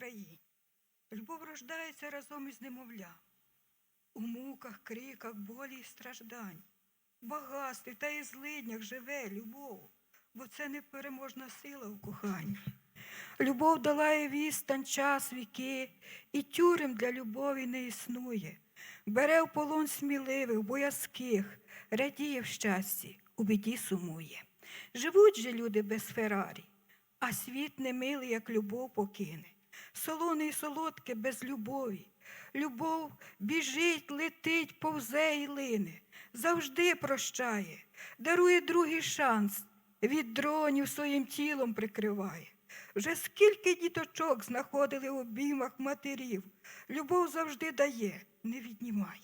Україні. Любов рождається разом із немовлям. У муках, криках, болі і страждань, багатстві та і злиднях живе любов, бо це непереможна сила в коханні. Любов долає відстань, час, віки, і тюрем для любові не існує. Бере в полон сміливих, боязких, радіє в щасті, у біді сумує. Живуть же люди без Феррарі, а світ не милий, як любов покине. Солоне і солодке без любові. Любов біжить, летить, повзе і лине, завжди прощає, дарує другий шанс, від дронів своїм тілом прикриває. Вже скільки діточок знаходили в обіймах матерів. Любов завжди дає, не віднімає.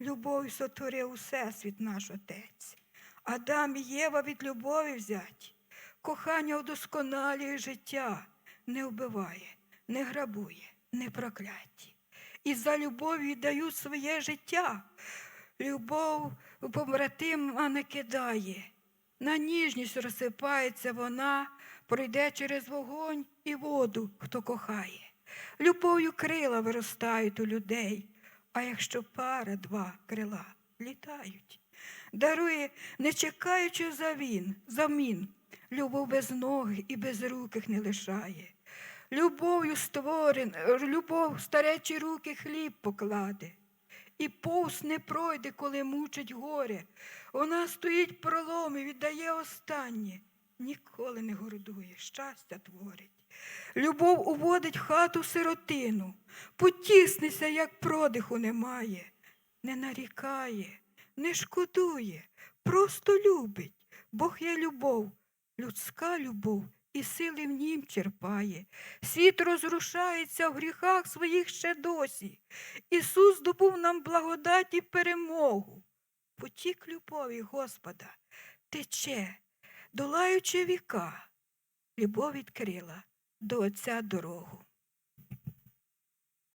Любов сотворив усесвіт наш Отець. Адам і Єва від любові взяті. Кохання удосконалює життя, не вбиває, не грабує, не прокляті. І за любов віддають своє життя. Любов побратима не кидає. На ніжність розсипається вона, пройде через вогонь і воду, хто кохає. Любов'ю крила виростають у людей, а якщо пара, два крила літають. Дарує, не чекаючи завін, замін, любов без ноги і без руких не лишає. Любов'ю створен, любов в старечі руки хліб покладе. І повз не пройде, коли мучить горе. Вона стоїть в проломі, віддає останнє, ніколи не гордує, щастя творить. Любов уводить в хату сиротину, потіснися, як продиху немає, не нарікає, не шкодує, просто любить. Бог є любов, людська любов і сили в нім черпає. Світ розрушається в гріхах своїх ще досі. Ісус здобув нам благодать і перемогу. Потік любові Господа тече, долаючи віка. Любов відкрила до Отця дорогу.